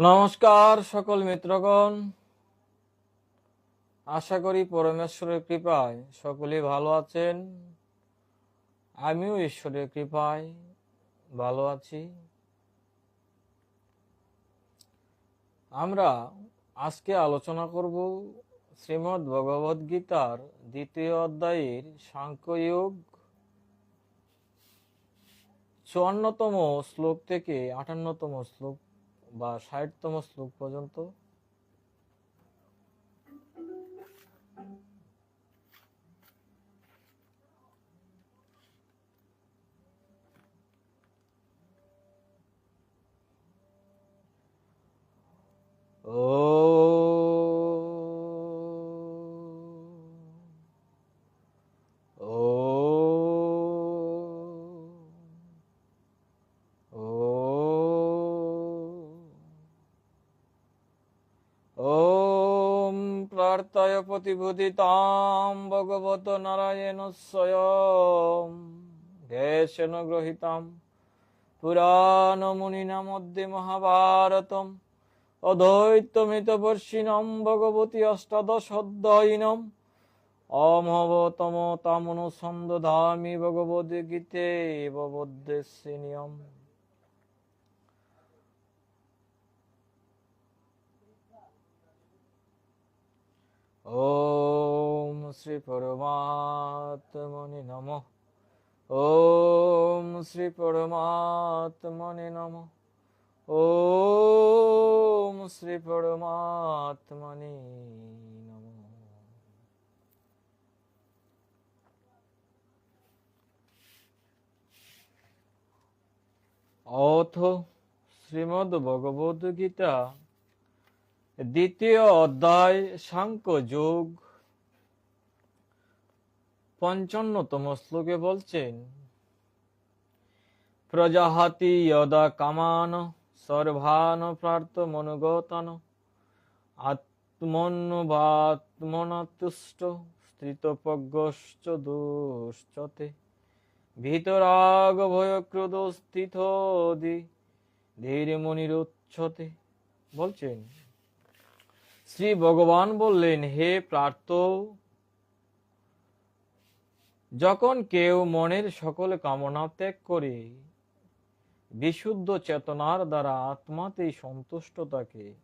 নমস্কার সকল মিত্রগণ। আশা করি পরমেশ্বরের কৃপায় সকলেই ভালো আছেন। আমিও ঈশ্বরের কৃপায় ভালো আছি। আমরা আজকে আলোচনা করব শ্রীমদ্ ভগবদ গীতার দ্বিতীয় অধ্যায়ের সাংখ্যয়োগ। চুয়ান্নতম শ্লোক থেকে আটান্নতম শ্লোক বা ষাটতম শ্লোক পর্যন্ত ॐ प्रार्थय प्रतिबुदितां भगवतो नारायण स्वयं देशेन गृहीतां पुराणमुनिना मध्ये महाभारतम् अद्वैतमितवर्षिणं भगवती अष्टादशोऽध्यायिनम् अमवतमतामनुसन्दधामि भगवद्गीते भगवद्देशिनियम् ॐ श्री परमात्मने नमः ॐ श्री परमात्मने नमः ॐ श्री परमात्मने नमः অথ শ্রীমদ্ ভগবদ গীতা দ্বিতীয় অধ্যায় সাংখ্য যোগ পঞ্চান্নতম শ্লোকে বলছেন, প্রজাহাতি যদা কামান সর্বান প্রার্থ মনুগতান আত্মন্বাত্মনাতুষ্ট স্থিতপজ্ঞশ্চ দুশ্চতে ভিতরাগ ভয় ক্রোধ স্থিত ধীরে মনিরুচ্ছতে বলছেন শ্রী ভগবান বললেন, হে প্রার্থ, যখন কেউ মনের সকল কামনা ত্যাগ করে, বিশুদ্ধ চেতনার দ্বারা আত্মাতেই সন্তুষ্ট থাকে,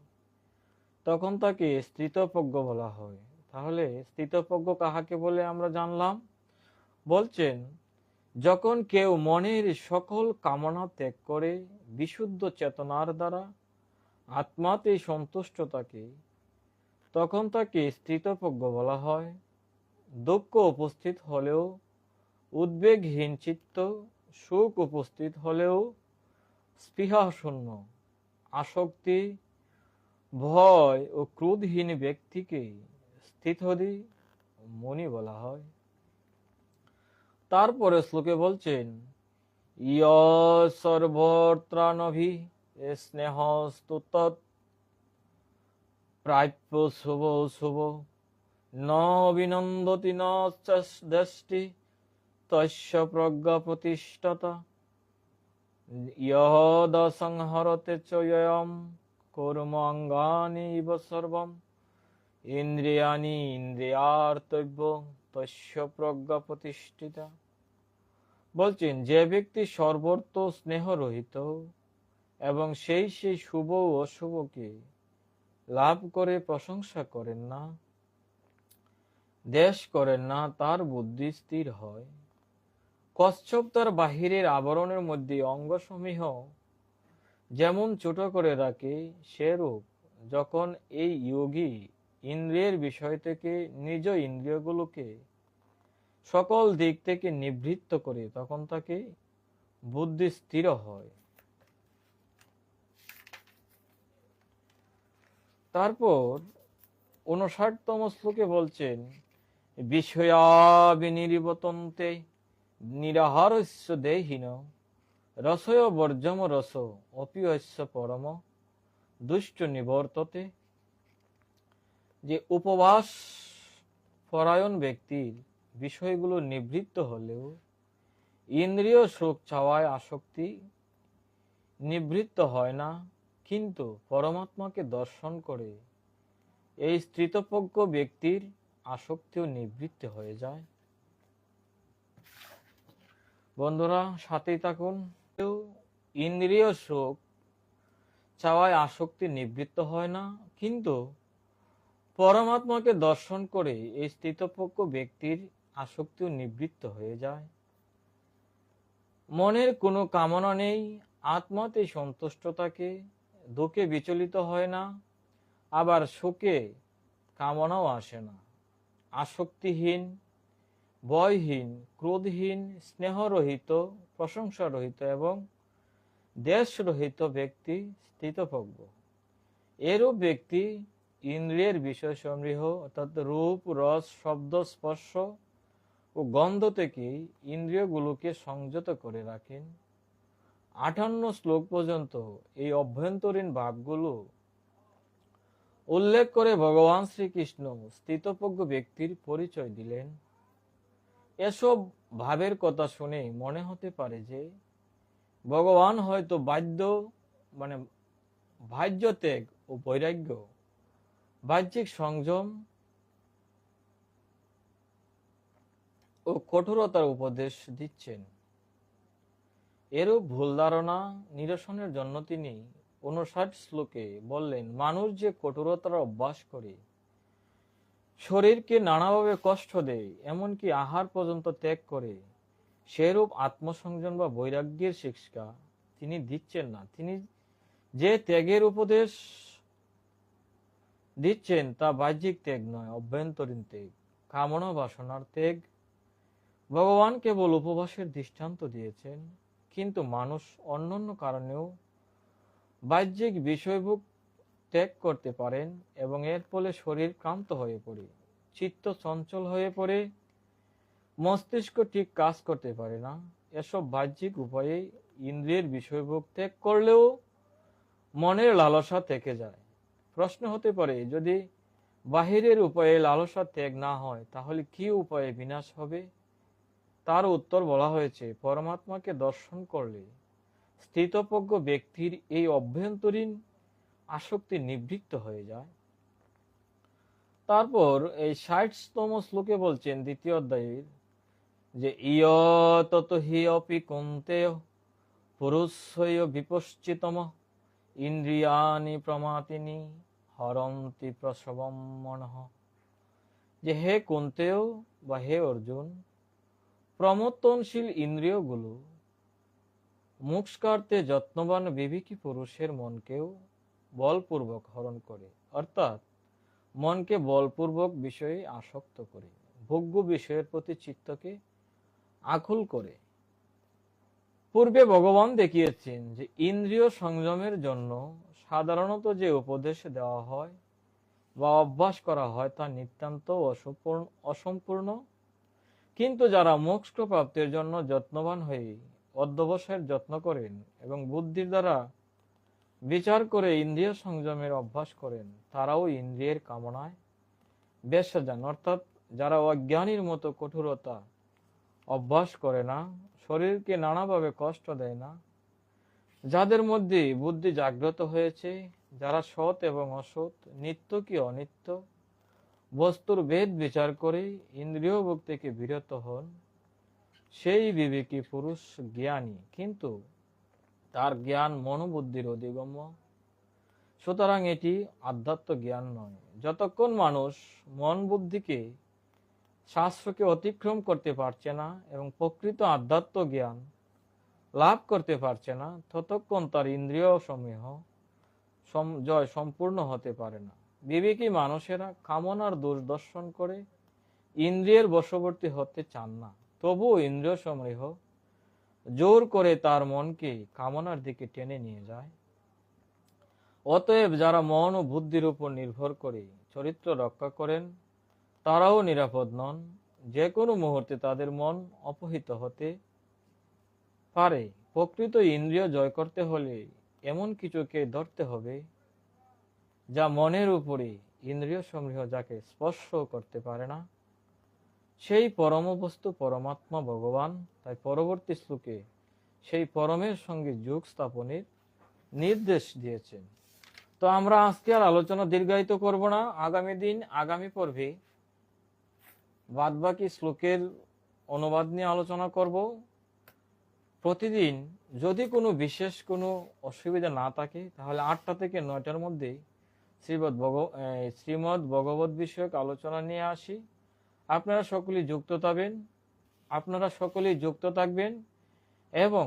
তখন তাকে স্থিতপজ্ঞ বলা হয়। তাহলে স্থিতপজ্ঞ কাহাকে বলে আমরা জানলাম? বলছেন, যখন কেউ মনের সকল কামনা ত্যাগ করে, বিশুদ্ধ চেতনার দ্বারা আত্মাতেই সন্তুষ্ট থাকে তখন তাকে স্থিতপজ্ঞ বলা হয়। দুঃখ উপস্থিত হলেও উদ্বেগহীন চিত্ত সুখ উপস্থিত হলেও স্পৃহাশূন্য আসক্তি, ভয় ও ক্রোধহীন ব্যক্তিকে স্থিতহদি মনি বলা হয়। তারপরে শ্লোকে বলছেন, ইয় সর্বত্রানভি স্নেহ স্তুতৎ প্রাপ্য শুভ শুভ। ন বিনন্দতি ন তস্য প্রজ্ঞা প্রতিষ্ঠতা। ইহদ সংহরতে চয়ম কর্ম অঙ্গানি ইব সর্বম। ইন্দ্রিয়ানি ইন্দ্রিয়ার্তব্য, তস্য প্রজ্ঞা প্রতিষ্ঠিতা। বলছেন, যে ব্যক্তি সর্বত্র স্নেহ রহিত এবং সেই সেই শুভ অশুভকে লাভ করে, প্রশংসা করেন না। দেশ করেন না, তার বুদ্ধি স্থির হয়। কচ্ছপ তার বাহিরের আবরণের মধ্যে অঙ্গসমূহ যেমন ছোট করে রাখে, সেরূপ যখন এই যোগী ইন্দ্রিয়ের বিষয় থেকে নিজ ইন্দ্রিয়গুলোকে সকল দিক থেকে নিবৃত্ত করে, তখন তাকে বুদ্ধি স্থির হয়। তারপর উনষাটতম শ্লোকে বলছেন, বিষয়াবিনির্বতন্তে নিরাহারস্য দেহীন, রসয় বর্জম রস, অপিয়স্য পরম, দুষ্ট নিবর্ততে। যে উপবাস পরায়ণ ব্যক্তির বিষয়গুলো নিবৃত্ত হলেও ইন্দ্রিয় সুখ চাওয়ায় আসক্তি নিবৃত্ত হয় না কিন্তু পরমাত্মাকে দর্শন করে এই স্থিতপজ্ঞ ব্যক্তির আসক্তিও নিবৃত্ত হয়ে যায়। বন্ধুরা, সাথেই থাকুন। ইন্দ্রিয় শোক চাওয়ায় আসক্তি নিবৃত্ত হয় না, কিন্তু পরমাত্মাকে দর্শন করে এই স্থিতপজ্ঞ ব্যক্তির আসক্তিও নিবৃত্ত হয়ে যায়। মনের কোনো কামনা নেই, আত্মাতে সন্তুষ্ট থাকে দুঃখে বিচলিত হয় না, আবার সুখে কামনাও আসে না। আসক্তিহীন, ভয়হীন, ক্রোধহীন, স্নেহরহিত, প্রশংসারহিত এবং দেশরহিত ব্যক্তি স্থিতপজ্ঞ এরূপ ব্যক্তি ইন্দ্রিয়ের বিষয় সমৃহ, অর্থাৎ রূপ, রস, শব্দ, স্পর্শ ও গন্ধ থেকে ইন্দ্রিয়গুলোকে সংযত করে রাখেন। আটান্ন শ্লোক পর্যন্ত এই অভ্যন্তরীণ ভাবগুলো উল্লেখ করে ভগবান শ্রীকৃষ্ণ স্থিতপজ্ঞ ব্যক্তির পরিচয় দিলেন। এসব ভাবের কথা শুনে মনে হতে পারে যে ভগবান হয়তো বাধ্য মানে ভাজ্য ত্যাগ ও বৈরাগ্য, বাহ্যিক সংযম ও কঠোরতার উপদেশ দিচ্ছেন। এরূপ ভুল ধারণা নিরসনের জন্য তিনি উনষাট শ্লোকে বললেন, মানুষ যে কঠোরতার অভ্যাস করে, শরীরকে নানাভাবে কষ্ট দেয়, এমনকি আহার পর্যন্ত ত্যাগ করে, সেরূপ আত্মসংযম বা বৈরাগ্যের শিক্ষা তিনি দিচ্ছেন না। তিনি যে ত্যাগের উপদেশ দিচ্ছেন তা বাহ্যিক ত্যাগ নয়, অভ্যন্তরীণ ত্যাগ। কামনা বাসনার ত্যাগ। ভগবান কেবল উপবাসের দৃষ্টান্ত দিয়েছেন। কিন্তু মানুষ অন্যান্য কারণেও বাহ্যিক বিষয়ভোগ ত্যাগ করতে পারেন এবং এর ফলে শরীর ক্লান্ত হয়ে পড়ে, চিত্ত চঞ্চল হয়ে পড়ে, মস্তিষ্ক ঠিক কাজ করতে পারে না। এসব বাহ্যিক উপায়ে ইন্দ্রিয়ের বিষয়ভোগ ত্যাগ করলেও মনের লালসা থেকে যায়। প্রশ্ন হতে পারে, যদি বাহিরের উপায়ে লালসা ত্যাগ না হয়, তাহলে কি উপায়ে বিনাশ হবে? তার উত্তর বলা হয়েছে, পরমাত্মাকে দর্শন করলে স্থিতপজ্ঞ ব্যক্তির এই অভ্যন্তরীণ আসক্তি নিবৃত্ত হয়ে যায়। তারপর এই ষাটতম শ্লোকে বলছেন, দ্বিতীয় অধ্যায়ের, যে, ইয় তত হি অপি কুন্তেয় পুরুষয় বিপশ্চিতম ইন্দ্রিয়ানি প্রমাতিনি হরন্তি প্রসবম মনঃ। যে, হে কুন্তেয় বা হে অর্জুন প্রমত্তনশীল ইন্দ্রিয়গুলো মুখস্কারতে যত্নবান বিবেকী পুরুষের মনকেও বলপূর্বক হরণ করে, অর্থাৎ মনকে বলপূর্বক বিষয়ে আসক্ত করে, ভোগ্য বিষয়ের প্রতি চিত্তকে আকুল করে। পূর্বে ভগবান দেখিয়েছেন যে ইন্দ্রিয় সংযমের জন্য সাধারণত যে উপদেশ দেওয়া হয় বা অভ্যাস করা হয় তা নিতান্ত অসম্পূর্ণ অসম্পূর্ণ কিন্তু যারা মোক্ষ প্রাপ্তির জন্য যত্নবান হয়ে অধ্যবসায়ের যত্ন করেন এবং বুদ্ধির দ্বারা বিচার করে ইন্দ্রিয় সংযমের অভ্যাস করেন, তারাও ইন্দ্রিয়ের কামনায় বেশ যান অর্থাৎ যারা অজ্ঞানীর মতো কঠোরতা অভ্যাস করে না, শরীরকে নানাভাবে কষ্ট দেয় না, যাদের মধ্যে বুদ্ধি জাগ্রত হয়েছে, যারা সৎ এবং অসৎ, নিত্য কি অনিত্য বস্তুর ভেদ বিচার করে ইন্দ্রিয় ভোগ থেকে বিরত হন, সেই বিবেকী পুরুষ জ্ঞানী। কিন্তু তার জ্ঞান মনোবুদ্ধির অধিগম্য। সুতরাং এটি আধ্যাত্ম জ্ঞান নয়। যতক্ষণ মানুষ মন বুদ্ধিকে শাস্ত্রকে অতিক্রম করতে পারছে না এবং প্রকৃত আধ্যাত্ম জ্ঞান লাভ করতে পারছে না, ততক্ষণ তার ইন্দ্রিয় সমূহ সম- জয় সম্পূর্ণ হতে পারে না। বিবেকী মানুষেরা কামনার দুর্দর্শন করে ইন্দ্রিয়ের বশবর্তী হতে চান না। তবুও ইন্দ্রিয় সমূহ জোর করে তার মনকে কামনার দিকে টেনে নিয়ে যায়। অতএব যারা মন ও বুদ্ধির উপর নির্ভর করে চরিত্র রক্ষা করেন, তারাও নিরাপদ নন। যে কোনো মুহূর্তে তাদের মন অপহিত হতে পারে। প্রকৃত ইন্দ্রিয় জয় করতে হলে এমন কিছুকে ধরতে হবে যা মনের উপরে ইন্দ্রিয় সমূহ যাকে স্পর্শ করতে পারে না, সেই পরম বস্তু পরমাত্মা ভগবান। তাই পরবর্তী শ্লোকে সেই পরমের সঙ্গে যোগ স্থাপনের নির্দেশ দিয়েছেন। তো আমরা আজকে আর আলোচনা দীর্ঘায়িত করব না। আগামী দিন, আগামী পর্বে বাদবাকি শ্লোকের অনুবাদ নিয়ে আলোচনা করব। প্রতিদিন যদি কোনো বিশেষ কোনো অসুবিধা না থাকে, তাহলে আটটা থেকে নয়টার মধ্যে শ্রীমদ ভগ শ্রীমদ ভগবত বিষয়ক আলোচনা নিয়ে আসি। আপনারা সকলেই যুক্ত থাকবেন। আপনারা সকলেই যুক্ত থাকবেন এবং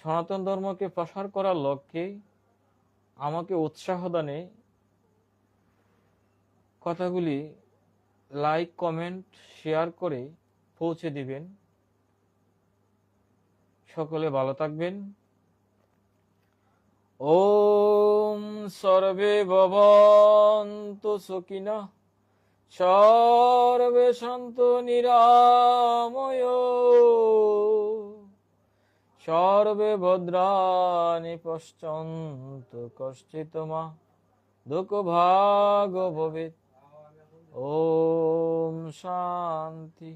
সনাতন ধর্মকে প্রসার করার লক্ষ্যে আমাকে উৎসাহ দানে কথাগুলি লাইক, কমেন্ট, শেয়ার করে পৌঁছে দিবেন। সকলে ভালো থাকবেন। ওম সর্বে ভবন্তু সুখিনা সর্বে শান্ত নিরাময় সর্বে ভদ্রাণি পশ্যন্তু কশ্চিত মা দুঃখ ভাগ ভবেত ওম শান্তি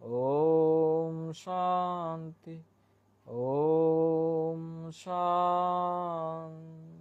ওম শান্তি ওম শান্তি